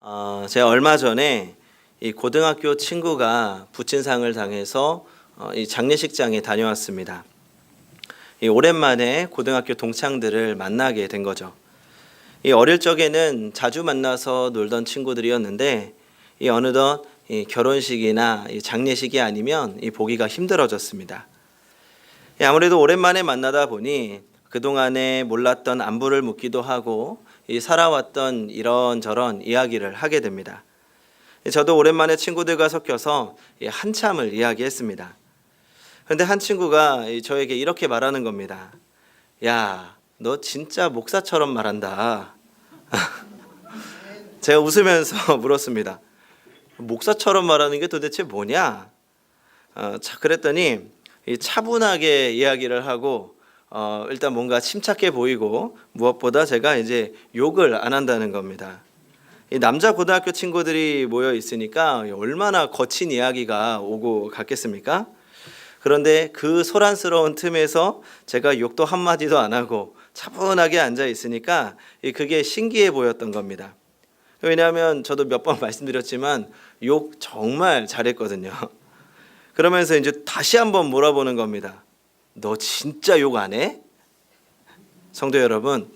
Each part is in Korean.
어, 제가 얼마 전에 이 고등학교 친구가 부친상을 당해서 어, 이 장례식장에 다녀왔습니다. 이 오랜만에 고등학교 동창들을 만나게 된 거죠. 이 어릴 적에는 자주 만나서 놀던 친구들이었는데 이 어느덧 이 결혼식이나 이 장례식이 아니면 이 보기가 힘들어졌습니다. 예, 아무래도 오랜만에 만나다 보니 그동안에 몰랐던 안부를 묻기도 하고 이 살아왔던 이런저런 이야기를 하게 됩니다. 예, 저도 오랜만에 친구들과 섞여서 이 한참을 이야기했습니다. 그런데 한 친구가 이 저에게 이렇게 말하는 겁니다. 야, 너 진짜 목사처럼 말한다. 제가 웃으면서 물었습니다. 목사처럼 말하는 게 도대체 뭐냐? 어, 자, 그랬더니 이 차분하게 이야기를 하고 어, 일단 뭔가 침착해 보이고 무엇보다 제가 이제 욕을 안 한다는 겁니다. 이 남자 고등학교 친구들이 모여 있으니까 얼마나 거친 이야기가 오고 갔겠습니까? 그런데 그 소란스러운 틈에서 제가 욕도 한 마디도 안 하고 차분하게 앉아 있으니까 이 그게 신기해 보였던 겁니다. 왜냐하면 저도 몇 번 말씀드렸지만 욕 정말 잘했거든요. 그러면서 이제 다시 한번 몰아보는 겁니다. 너 진짜 욕 안 해? 성도 여러분,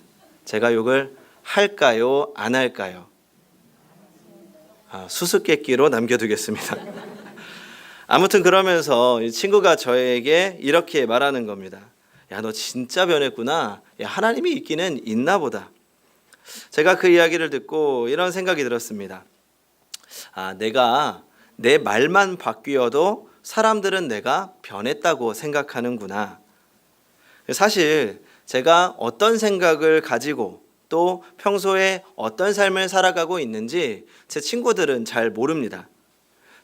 제가 욕을 할까요? 안 할까요? 아, 수수께끼로 남겨두겠습니다. 아무튼 그러면서 이 친구가 저에게 이렇게 말하는 겁니다. 야, 너 진짜 변했구나. 야, 하나님이 있기는 있나 보다. 제가 그 이야기를 듣고 이런 생각이 들었습니다. 아, 내가 내 말만 바뀌어도 사람들은 내가 변했다고 생각하는구나. 사실 제가 어떤 생각을 가지고 또 평소에 어떤 삶을 살아가고 있는지 제 친구들은 잘 모릅니다.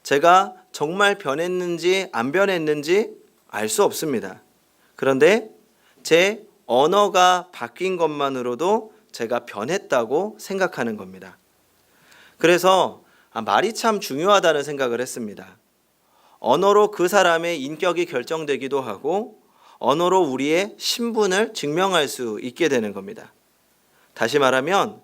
제가 정말 변했는지 안 변했는지 알 수 없습니다. 그런데 제 언어가 바뀐 것만으로도 제가 변했다고 생각하는 겁니다. 그래서 아, 말이 참 중요하다는 생각을 했습니다. 언어로 그 사람의 인격이 결정되기도 하고 언어로 우리의 신분을 증명할 수 있게 되는 겁니다. 다시 말하면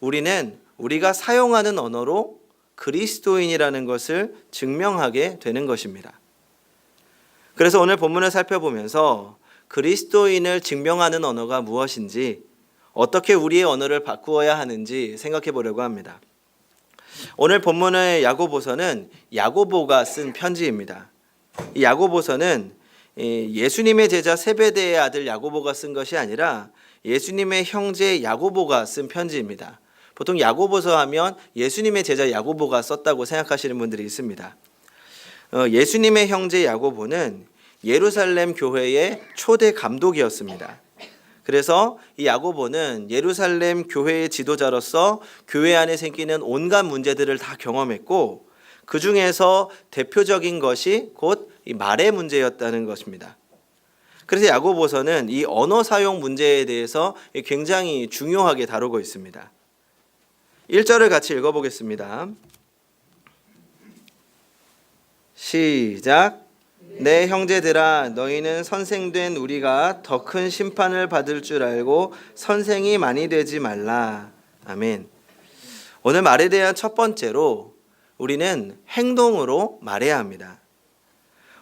우리는 우리가 사용하는 언어로 그리스도인이라는 것을 증명하게 되는 것입니다. 그래서 오늘 본문을 살펴보면서 그리스도인을 증명하는 언어가 무엇인지 어떻게 우리의 언어를 바꾸어야 하는지 생각해 보려고 합니다. 오늘 본문의 야고보서는 야고보가 쓴 편지입니다. 이 야고보서는 예수님의 제자 세베대의 아들 야고보가 쓴 것이 아니라 예수님의 형제 야고보가 쓴 편지입니다. 보통 야고보서 하면 예수님의 제자 야고보가 썼다고 생각하시는 분들이 있습니다. 어, 예수님의 형제 야고보는 예루살렘 교회의 초대 감독이었습니다. 그래서 이 야고보는 예루살렘 교회의 지도자로서 교회 안에 생기는 온갖 문제들을 다 경험했고 그 중에서 대표적인 것이 곧이 말의 문제였다는 것입니다. 그래서 야고보서는 이 언어 사용 문제에 대해서 굉장히 중요하게 다루고 있습니다. 1절을 같이 읽어보겠습니다. 시작. 내 형제들아 너희는 선생된 우리가 더 큰 심판을 받을 줄 알고 선생이 많이 되지 말라. 아멘. 오늘 말에 대한 첫 번째로 우리는 행동으로 말해야 합니다.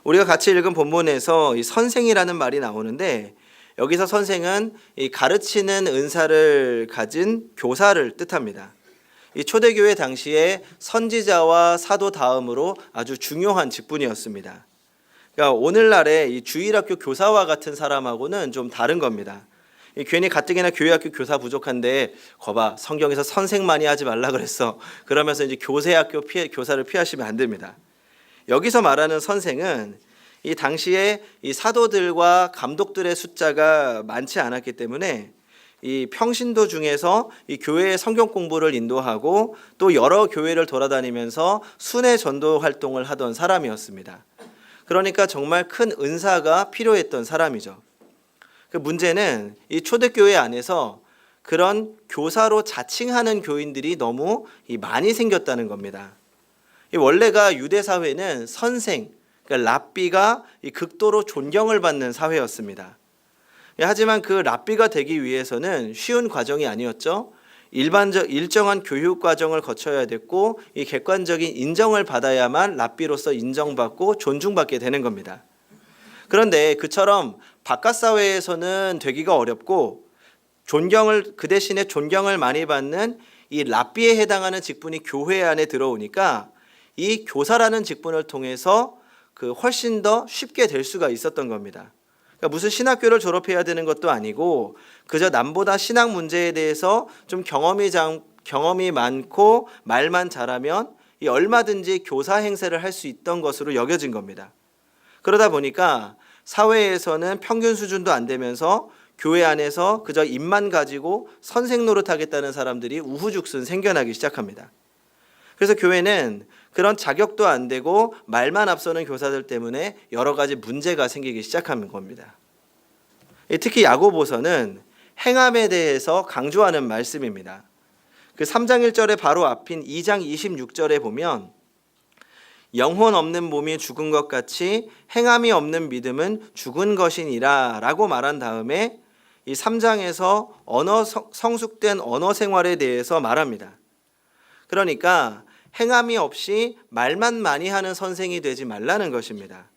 우리가 같이 읽은 본문에서 이 선생이라는 말이 나오는데 여기서 선생은 이 가르치는 은사를 가진 교사를 뜻합니다. 이 초대교회 당시에 선지자와 사도 다음으로 아주 중요한 직분이었습니다. 그러니까 오늘날의 이 주일학교 교사와 같은 사람하고는 좀 다른 겁니다. 이 괜히 가뜩이나 교회학교 교사 부족한데 거봐 성경에서 선생 많이 하지 말라 그랬어. 그러면서 이제 교세학교 피해, 교사를 피하시면 안 됩니다. 여기서 말하는 선생은 이 당시에 이 사도들과 감독들의 숫자가 많지 않았기 때문에 이 평신도 중에서 이 교회의 성경 공부를 인도하고 또 여러 교회를 돌아다니면서 순회 전도 활동을 하던 사람이었습니다. 그러니까 정말 큰 은사가 필요했던 사람이죠. 그 문제는 이 초대교회 안에서 그런 교사로 자칭하는 교인들이 너무 많이 생겼다는 겁니다. 이 원래가 유대 사회는 선생, 그러니까 랍비가 극도로 존경을 받는 사회였습니다. 하지만 그 랍비가 되기 위해서는 쉬운 과정이 아니었죠. 일반적 일정한 교육 과정을 거쳐야 됐고 이 객관적인 인정을 받아야만 랍비로서 인정받고 존중받게 되는 겁니다. 그런데 그처럼 바깥 사회에서는 되기가 어렵고 존경을 그 대신에 존경을 많이 받는 이 랍비에 해당하는 직분이 교회 안에 들어오니까 이 교사라는 직분을 통해서 그 훨씬 더 쉽게 될 수가 있었던 겁니다. 그러니까 무슨 신학교를 졸업해야 되는 것도 아니고 그저 남보다 신학 문제에 대해서 좀 경험이 장, 경험이 많고 말만 잘하면 이 얼마든지 교사 행세를 할 수 있던 것으로 여겨진 겁니다. 그러다 보니까 사회에서는 평균 수준도 안 되면서 교회 안에서 그저 입만 가지고 선생 노릇하겠다는 사람들이 우후죽순 생겨나기 시작합니다. 그래서 교회는 그런 자격도 안 되고 말만 앞서는 교사들 때문에 여러 가지 문제가 생기기 시작하는 겁니다. 특히 야고보서는 행함에 대해서 강조하는 말씀입니다. 그 3장 1절에 바로 앞인 2장 26절에 보면 영혼 없는 몸이 죽은 것 같이 행함이 없는 믿음은 죽은 것이니라 라고 말한 다음에 이 3장에서 언어 성- 성숙된 언어 생활에 대해서 말합니다. 그러니까 행함이 없이 말만 많이 하는 선생이 되지 말라는 것입니다.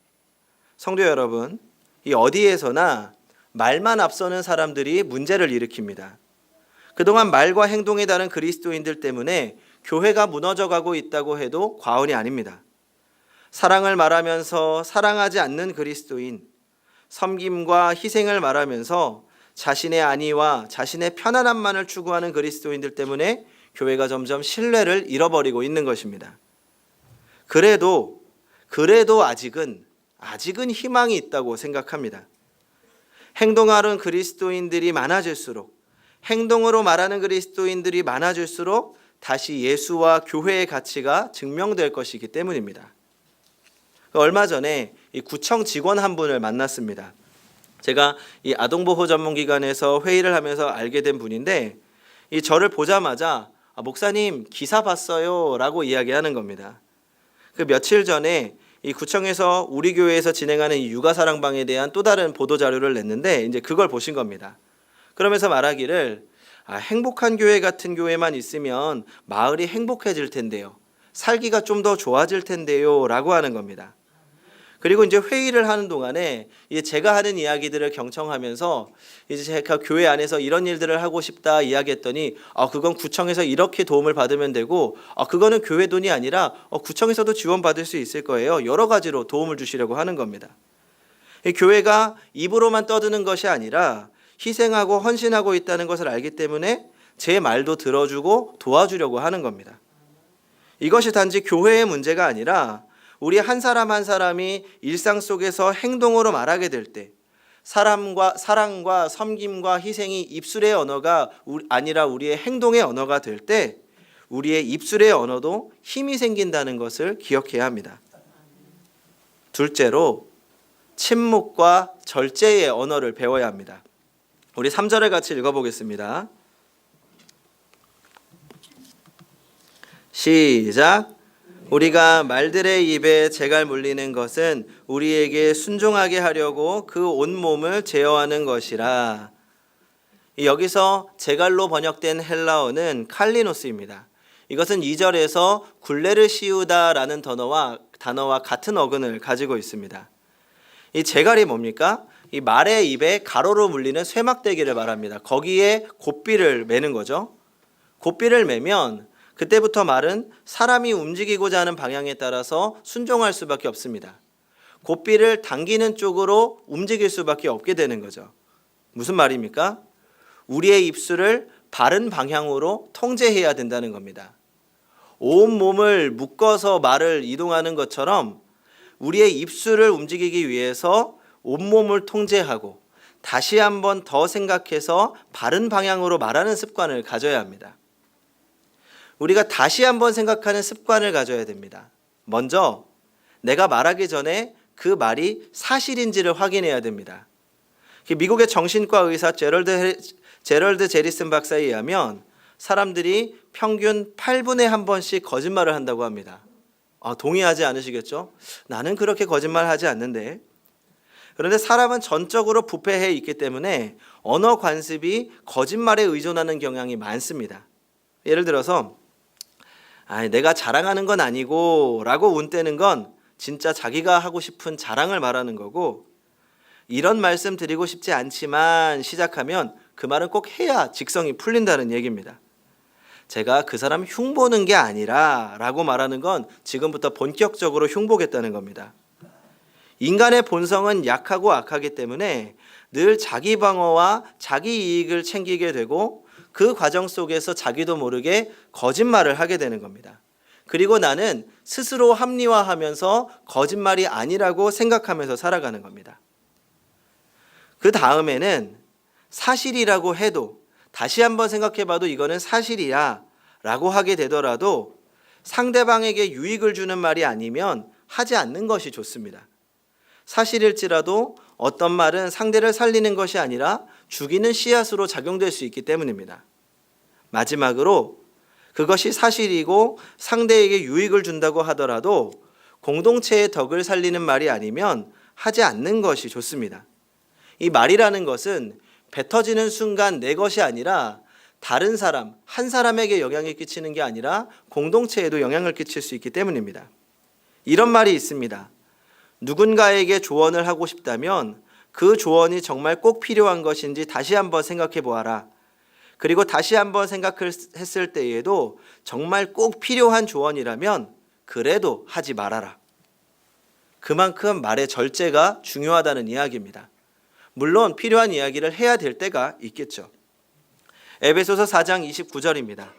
성도 여러분, 이 어디에서나 말만 앞서는 사람들이 문제를 일으킵니다. 그동안 말과 행동에 다른 그리스도인들 때문에 교회가 무너져 가고 있다고 해도 과언이 아닙니다. 사랑을 말하면서 사랑하지 않는 그리스도인, 섬김과 희생을 말하면서 자신의 안위와 자신의 편안함만을 추구하는 그리스도인들 때문에 교회가 점점 신뢰를 잃어버리고 있는 것입니다. 그래도 그래도 아직은 아직은 희망이 있다고 생각합니다. 행동하는 그리스도인들이 많아질수록 행동으로 말하는 그리스도인들이 많아질수록 다시 예수와 교회의 가치가 증명될 것이기 때문입니다. 얼마 전에 이 구청 직원 한 분을 만났습니다. 제가 이 아동보호 전문기관에서 회의를 하면서 알게 된 분인데 이 저를 보자마자 아, 목사님 기사 봤어요라고 이야기하는 겁니다. 그 며칠 전에 이 구청에서 우리 교회에서 진행하는 이 육아 사랑방에 대한 또 다른 보도 자료를 냈는데 이제 그걸 보신 겁니다. 그러면서 말하기를 아, 행복한 교회 같은 교회만 있으면 마을이 행복해질 텐데요. 살기가 좀 더 좋아질 텐데요라고 하는 겁니다. 그리고 이제 회의를 하는 동안에 이제 제가 하는 이야기들을 경청하면서 이제 제가 교회 안에서 이런 일들을 하고 싶다 이야기했더니 아 그건 구청에서 이렇게 도움을 받으면 되고 아 그거는 교회 돈이 아니라 어, 구청에서도 지원 받을 수 있을 거예요 여러 가지로 도움을 주시려고 하는 겁니다. 이 교회가 입으로만 떠드는 것이 아니라 희생하고 헌신하고 있다는 것을 알기 때문에 제 말도 들어주고 도와주려고 하는 겁니다. 이것이 단지 교회의 문제가 아니라 우리 한 사람 한 사람이 일상 속에서 행동으로 말하게 될 때 사람과 사랑과 섬김과 희생이 입술의 언어가 아니라 우리의 행동의 언어가 될 때 우리의 입술의 언어도 힘이 생긴다는 것을 기억해야 합니다. 둘째로 침묵과 절제의 언어를 배워야 합니다. 우리 3절을 같이 읽어 보겠습니다. 시작. 우리가 말들의 입에 재갈 물리는 것은 우리에게 순종하게 하려고 그 온몸을 제어하는 것이라. 이 여기서 제갈로 번역된 헬라어는 칼리노스입니다. 이것은 2절에서 굴레를 씌우다라는 단어와 단어와 같은 어근을 가지고 있습니다. 이 제갈이 뭡니까? 이 말의 입에 가로로 물리는 쇠막대기를 말합니다. 거기에 곱비를 매는 거죠. 곱비를 매면 그때부터 말은 사람이 움직이고자 하는 방향에 따라서 순종할 수밖에 없습니다. 곱비를 당기는 쪽으로 움직일 수밖에 없게 되는 거죠. 무슨 말입니까? 우리의 입술을 바른 방향으로 통제해야 된다는 겁니다. 온 몸을 묶어서 말을 이동하는 것처럼 우리의 입술을 움직이기 위해서 온 몸을 통제하고 다시 한번 더 생각해서 바른 방향으로 말하는 습관을 가져야 합니다. 우리가 다시 한번 생각하는 습관을 가져야 됩니다. 먼저 내가 말하기 전에 그 말이 사실인지를 확인해야 됩니다. 미국의 정신과 의사 제럴드 해- 제럴드 제리슨 박사에 의하면 사람들이 평균 8분에 한 번씩 거짓말을 한다고 합니다. 아, 동의하지 않으시겠죠? 나는 그렇게 거짓말 하지 않는데. 그런데 사람은 전적으로 부패해 있기 때문에 언어 관습이 거짓말에 의존하는 경향이 많습니다. 예를 들어서 아, 내가 자랑하는 건 아니고라고 운떼는 건 진짜 자기가 하고 싶은 자랑을 말하는 거고 이런 말씀 드리고 싶지 않지만 시작하면 그 말은 꼭 해야 직성이 풀린다는 얘기입니다. 제가 그 사람 흉보는 게 아니라 라고 말하는 건 지금부터 본격적으로 흉보겠다는 겁니다. 인간의 본성은 약하고 악하기 때문에 늘 자기 방어와 자기 이익을 챙기게 되고 그 과정 속에서 자기도 모르게 거짓말을 하게 되는 겁니다. 그리고 나는 스스로 합리화하면서 거짓말이 아니라고 생각하면서 살아가는 겁니다. 그 다음에는 사실이라고 해도 다시 한번 생각해 봐도 이거는 사실이야 라고 하게 되더라도 상대방에게 유익을 주는 말이 아니면 하지 않는 것이 좋습니다. 사실일지라도 어떤 말은 상대를 살리는 것이 아니라 죽이는 씨앗으로 작용될 수 있기 때문입니다. 마지막으로 그것이 사실이고 상대에게 유익을 준다고 하더라도 공동체의 덕을 살리는 말이 아니면 하지 않는 것이 좋습니다. 이 말이라는 것은 뱉어지는 순간 내 것이 아니라 다른 사람, 한 사람에게 영향을 끼치는 게 아니라 공동체에도 영향을 끼칠 수 있기 때문입니다. 이런 말이 있습니다. 누군가에게 조언을 하고 싶다면 그 조언이 정말 꼭 필요한 것인지 다시 한번 생각해 보아라. 그리고 다시 한번 생각했을 때에도 정말 꼭 필요한 조언이라면 그래도 하지 말아라. 그만큼 말의 절제가 중요하다는 이야기입니다. 물론 필요한 이야기를 해야 될 때가 있겠죠. 에베소서 4장 29절입니다.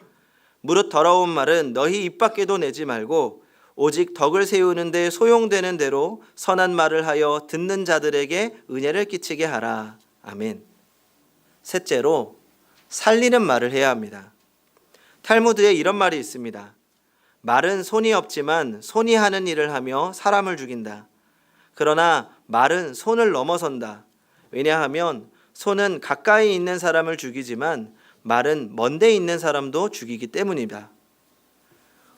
무릇 더러운 말은 너희 입 밖에도 내지 말고 오직 덕을 세우는데 소용되는 대로 선한 말을 하여 듣는 자들에게 은혜를 끼치게 하라. 아멘. 셋째로 살리는 말을 해야 합니다. 탈무드에 이런 말이 있습니다. 말은 손이 없지만 손이 하는 일을 하며 사람을 죽인다. 그러나 말은 손을 넘어선다. 왜냐하면 손은 가까이 있는 사람을 죽이지만 말은 먼데 있는 사람도 죽이기 때문이다.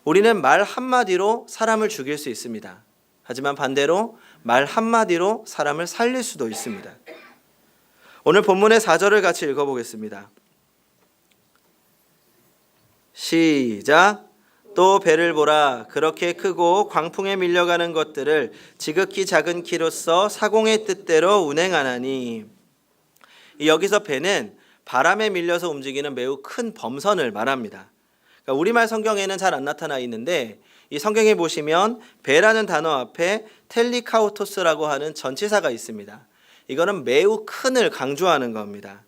우리는 말 한마디로 사람을 죽일 수 있습니다. 하지만 반대로 말 한마디로 사람을 살릴 수도 있습니다. 오늘 본문의 4절을 같이 읽어보겠습니다. 시작. 또 배를 보라 그렇게 크고 광풍에 밀려가는 것들을 지극히 작은 키로서 사공의 뜻대로 운행하나니 여기서 배는 바람에 밀려서 움직이는 매우 큰 범선을 말합니다. 그러니까 우리말 성경에는 잘 안 나타나 있는데 이 성경에 보시면 배라는 단어 앞에 텔리카우토스라고 하는 전치사가 있습니다. 이거는 매우 큰을 강조하는 겁니다.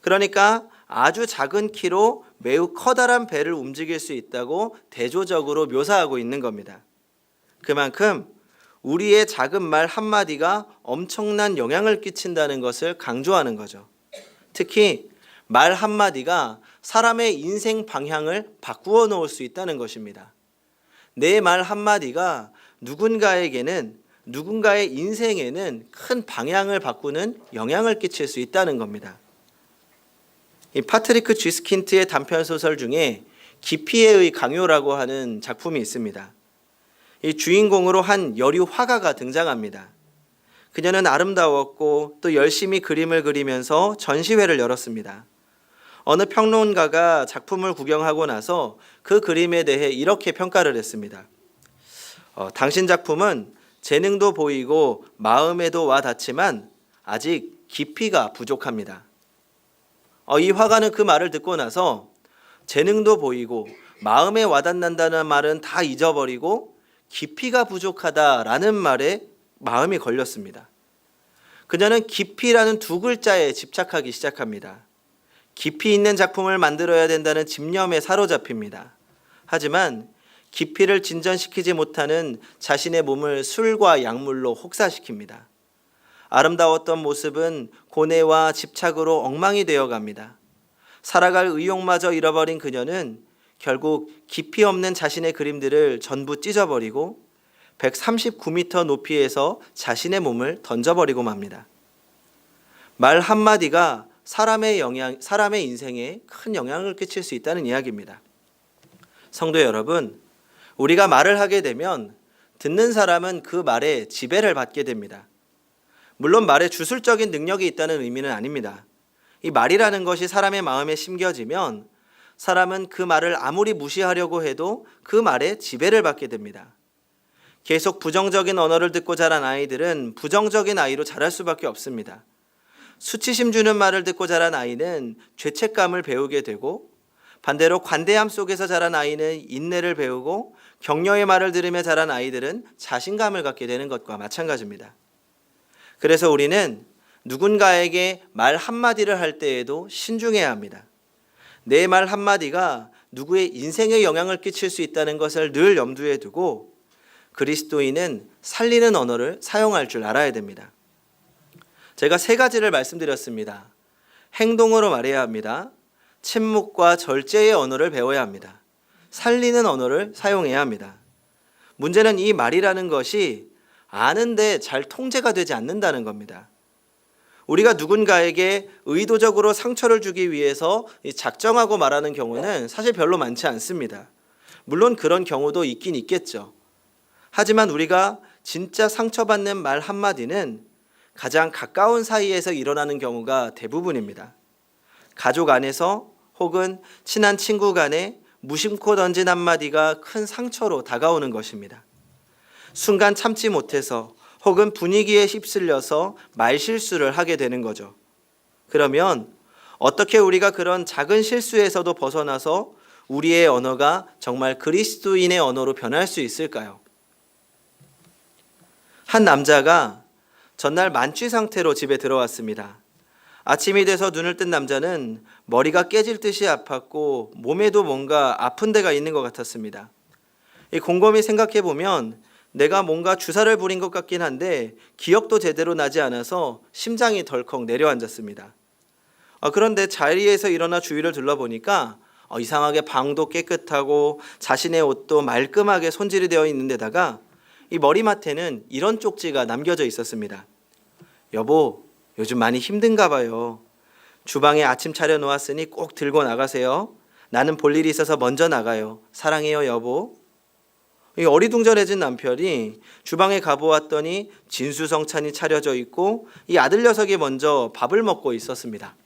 그러니까 아주 작은 키로 매우 커다란 배를 움직일 수 있다고 대조적으로 묘사하고 있는 겁니다. 그만큼 우리의 작은 말 한마디가 엄청난 영향을 끼친다는 것을 강조하는 거죠. 특히 말 한마디가 사람의 인생 방향을 바꾸어 놓을 수 있다는 것입니다. 내 말 한마디가 누군가에게는 누군가의 인생에는 큰 방향을 바꾸는 영향을 끼칠 수 있다는 겁니다. 이 파트리크 쥐스킨트의 단편 소설 중에 기피의 강요라고 하는 작품이 있습니다. 이 주인공으로 한 여류 화가가 등장합니다. 그녀는 아름다웠고 또 열심히 그림을 그리면서 전시회를 열었습니다. 어느 평론가가 작품을 구경하고 나서 그 그림에 대해 이렇게 평가를 했습니다. 어, 당신 작품은 재능도 보이고 마음에도 와 닿지만 아직 깊이가 부족합니다. 어, 이 화가는 그 말을 듣고 나서 재능도 보이고 마음에 와닿는다는 말은 다 잊어버리고 깊이가 부족하다라는 말에 마음이 걸렸습니다. 그녀는 깊이라는 두 글자에 집착하기 시작합니다. 깊이 있는 작품을 만들어야 된다는 집념에 사로잡힙니다. 하지만 깊이를 진전시키지 못하는 자신의 몸을 술과 약물로 혹사시킵니다. 아름다웠던 모습은 고뇌와 집착으로 엉망이 되어 갑니다. 살아갈 의욕마저 잃어버린 그녀는 결국 깊이 없는 자신의 그림들을 전부 찢어버리고 139m 높이에서 자신의 몸을 던져버리고 맙니다. 말 한마디가 사람의 영향, 사람의 인생에 큰 영향을 끼칠 수 있다는 이야기입니다. 성도 여러분, 우리가 말을 하게 되면 듣는 사람은 그 말에 지배를 받게 됩니다. 물론 말에 주술적인 능력이 있다는 의미는 아닙니다. 이 말이라는 것이 사람의 마음에 심겨지면 사람은 그 말을 아무리 무시하려고 해도 그 말에 지배를 받게 됩니다. 계속 부정적인 언어를 듣고 자란 아이들은 부정적인 아이로 자랄 수밖에 없습니다. 수치심 주는 말을 듣고 자란 아이는 죄책감을 배우게 되고 반대로 관대함 속에서 자란 아이는 인내를 배우고 격려의 말을 들으며 자란 아이들은 자신감을 갖게 되는 것과 마찬가지입니다. 그래서 우리는 누군가에게 말 한마디를 할 때에도 신중해야 합니다. 내 말 한마디가 누구의 인생에 영향을 끼칠 수 있다는 것을 늘 염두에 두고 그리스도인은 살리는 언어를 사용할 줄 알아야 됩니다. 제가 세 가지를 말씀드렸습니다. 행동으로 말해야 합니다. 침묵과 절제의 언어를 배워야 합니다. 살리는 언어를 사용해야 합니다. 문제는 이 말이라는 것이 아는데 잘 통제가 되지 않는다는 겁니다. 우리가 누군가에게 의도적으로 상처를 주기 위해서 이 작정하고 말하는 경우는 사실 별로 많지 않습니다. 물론 그런 경우도 있긴 있겠죠. 하지만 우리가 진짜 상처받는 말 한마디는 가장 가까운 사이에서 일어나는 경우가 대부분입니다. 가족 안에서 혹은 친한 친구 간에 무심코 던진 한마디가 큰 상처로 다가오는 것입니다. 순간 참지 못해서 혹은 분위기에 휩쓸려서 말실수를 하게 되는 거죠. 그러면 어떻게 우리가 그런 작은 실수에서도 벗어나서 우리의 언어가 정말 그리스도인의 언어로 변할 수 있을까요? 한 남자가 전날 만취 상태로 집에 들어왔습니다. 아침이 돼서 눈을 뜬 남자는 머리가 깨질 듯이 아팠고 몸에도 뭔가 아픈 데가 있는 것 같았습니다. 이 곰곰이 생각해 보면 내가 뭔가 주사를 부린 것 같긴 한데 기억도 제대로 나지 않아서 심장이 덜컥 내려앉았습니다. 아, 그런데 자리에서 일어나 주위를 둘러보니까 어, 이상하게 방도 깨끗하고 자신의 옷도 말끔하게 손질이 되어 있는 데다가 이 머리맡에는 이런 쪽지가 남겨져 있었습니다. 여보, 요즘 많이 힘든가 봐요. 주방에 아침 차려 놓았으니 꼭 들고 나가세요. 나는 볼 일이 있어서 먼저 나가요. 사랑해요, 여보. 이 어리둥절해진 남편이 주방에 가보았더니 진수성찬이 차려져 있고 이 아들 녀석이 먼저 밥을 먹고 있었습니다.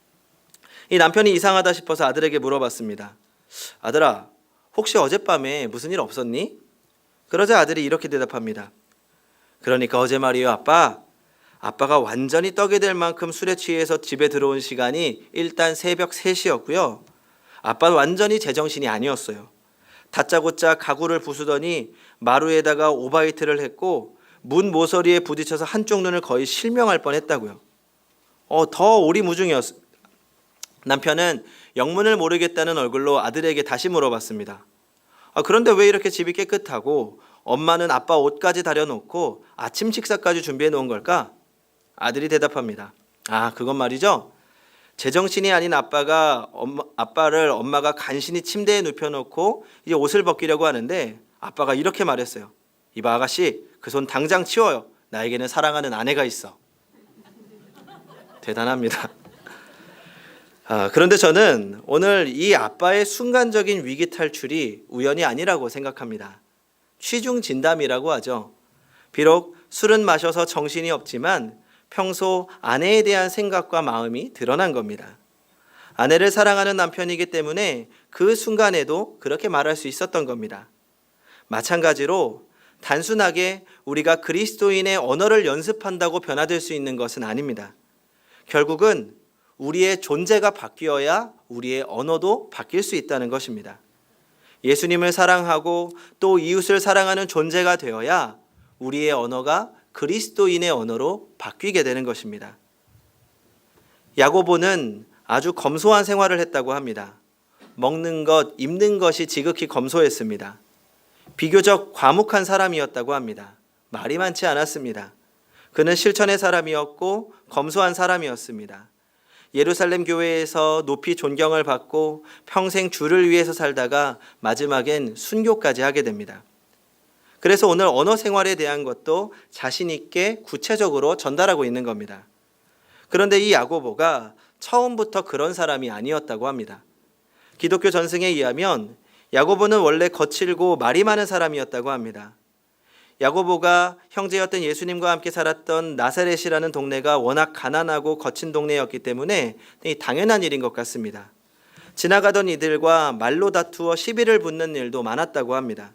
이 남편이 이상하다 싶어서 아들에게 물어봤습니다. 아들아, 혹시 어젯밤에 무슨 일 없었니? 그러자 아들이 이렇게 대답합니다. 그러니까 어제 말이에요, 아빠. 아빠가 완전히 떡이 될 만큼 술에 취해서 집에 들어온 시간이 일단 새벽 3시였고요. 아빠는 완전히 제정신이 아니었어요. 다짜고짜 가구를 부수더니 마루에다가 오바이트를 했고 문 모서리에 부딪혀서 한쪽 눈을 거의 실명할 뻔했다고요. 어, 더 오리무중이었. 남편은 영문을 모르겠다는 얼굴로 아들에게 다시 물어봤습니다. 아, 그런데 왜 이렇게 집이 깨끗하고 엄마는 아빠 옷까지 다려놓고 아침 식사까지 준비해 놓은 걸까? 아들이 대답합니다. 아, 그건 말이죠. 제정신이 아닌 아빠가 엄마, 아빠를 엄마가 간신히 침대에 눕혀놓고 이제 옷을 벗기려고 하는데 아빠가 이렇게 말했어요. 이봐 아가씨 그 손 당장 치워요. 나에게는 사랑하는 아내가 있어. 대단합니다. 아, 그런데 저는 오늘 이 아빠의 순간적인 위기 탈출이 우연이 아니라고 생각합니다. 취중 진담이라고 하죠. 비록 술은 마셔서 정신이 없지만 평소 아내에 대한 생각과 마음이 드러난 겁니다. 아내를 사랑하는 남편이기 때문에 그 순간에도 그렇게 말할 수 있었던 겁니다. 마찬가지로 단순하게 우리가 그리스도인의 언어를 연습한다고 변화될 수 있는 것은 아닙니다. 결국은 우리의 존재가 바뀌어야 우리의 언어도 바뀔 수 있다는 것입니다. 예수님을 사랑하고 또 이웃을 사랑하는 존재가 되어야 우리의 언어가 그리스도인의 언어로 바뀌게 되는 것입니다. 야고보는 아주 검소한 생활을 했다고 합니다. 먹는 것, 입는 것이 지극히 검소했습니다. 비교적 과묵한 사람이었다고 합니다. 말이 많지 않았습니다. 그는 실천의 사람이었고 검소한 사람이었습니다. 예루살렘 교회에서 높이 존경을 받고 평생 주를 위해서 살다가 마지막엔 순교까지 하게 됩니다. 그래서 오늘 언어 생활에 대한 것도 자신 있게 구체적으로 전달하고 있는 겁니다. 그런데 이 야고보가 처음부터 그런 사람이 아니었다고 합니다. 기독교 전승에 의하면 야고보는 원래 거칠고 말이 많은 사람이었다고 합니다. 야고보가 형제였던 예수님과 함께 살았던 나사렛이라는 동네가 워낙 가난하고 거친 동네였기 때문에 당연한 일인 것 같습니다. 지나가던 이들과 말로 다투어 시비를 붙는 일도 많았다고 합니다.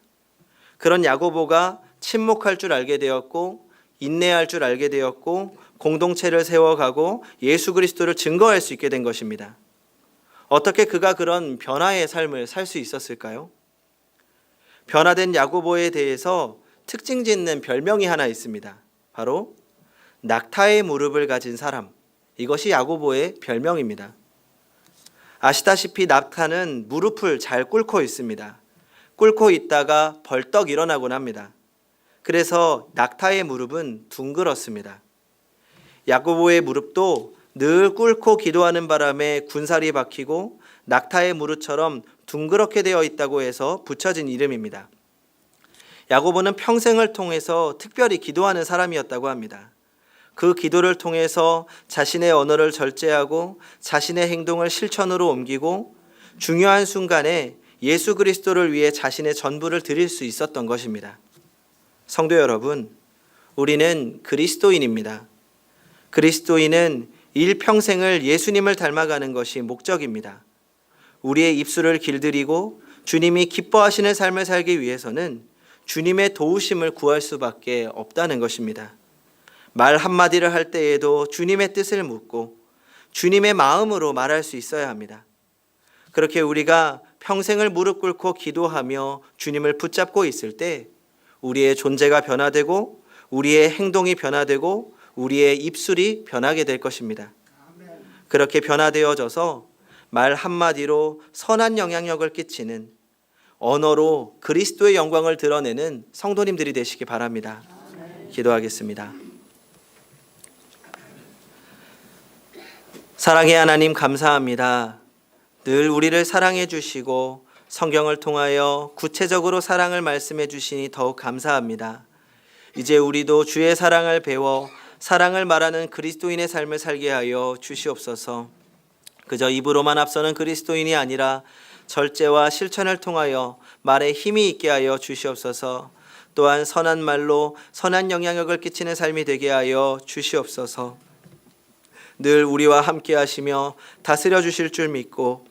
그런 야고보가 침묵할 줄 알게 되었고 인내할 줄 알게 되었고 공동체를 세워가고 예수 그리스도를 증거할 수 있게 된 것입니다. 어떻게 그가 그런 변화의 삶을 살 수 있었을까요? 변화된 야고보에 대해서 특징 짓는 별명이 하나 있습니다. 바로 낙타의 무릎을 가진 사람. 이것이 야고보의 별명입니다. 아시다시피 낙타는 무릎을 잘 꿇고 있습니다. 꿇고 있다가 벌떡 일어나곤 합니다. 그래서 낙타의 무릎은 둥그렇습니다. 야고보의 무릎도 늘 꿇고 기도하는 바람에 군살이 박히고 낙타의 무릎처럼 둥그렇게 되어 있다고 해서 붙여진 이름입니다. 야고보는 평생을 통해서 특별히 기도하는 사람이었다고 합니다. 그 기도를 통해서 자신의 언어를 절제하고 자신의 행동을 실천으로 옮기고 중요한 순간에 예수 그리스도를 위해 자신의 전부를 드릴 수 있었던 것입니다. 성도 여러분, 우리는 그리스도인입니다. 그리스도인은 일평생을 예수님을 닮아가는 것이 목적입니다. 우리의 입술을 길들이고 주님이 기뻐하시는 삶을 살기 위해서는 주님의 도우심을 구할 수밖에 없다는 것입니다. 말 한마디를 할 때에도 주님의 뜻을 묻고 주님의 마음으로 말할 수 있어야 합니다. 그렇게 우리가 평생을 무릎 꿇고 기도하며 주님을 붙잡고 있을 때 우리의 존재가 변화되고 우리의 행동이 변화되고 우리의 입술이 변하게 될 것입니다. 그렇게 변화되어져서 말 한마디로 선한 영향력을 끼치는 언어로 그리스도의 영광을 드러내는 성도님들이 되시기 바랍니다. 기도하겠습니다. 사랑의 하나님 감사합니다. 늘 우리를 사랑해 주시고 성경을 통하여 구체적으로 사랑을 말씀해 주시니 더욱 감사합니다. 이제 우리도 주의 사랑을 배워 사랑을 말하는 그리스도인의 삶을 살게 하여 주시옵소서. 그저 입으로만 앞서는 그리스도인이 아니라 절제와 실천을 통하여 말에 힘이 있게 하여 주시옵소서. 또한 선한 말로 선한 영향력을 끼치는 삶이 되게 하여 주시옵소서. 늘 우리와 함께 하시며 다스려 주실 줄 믿고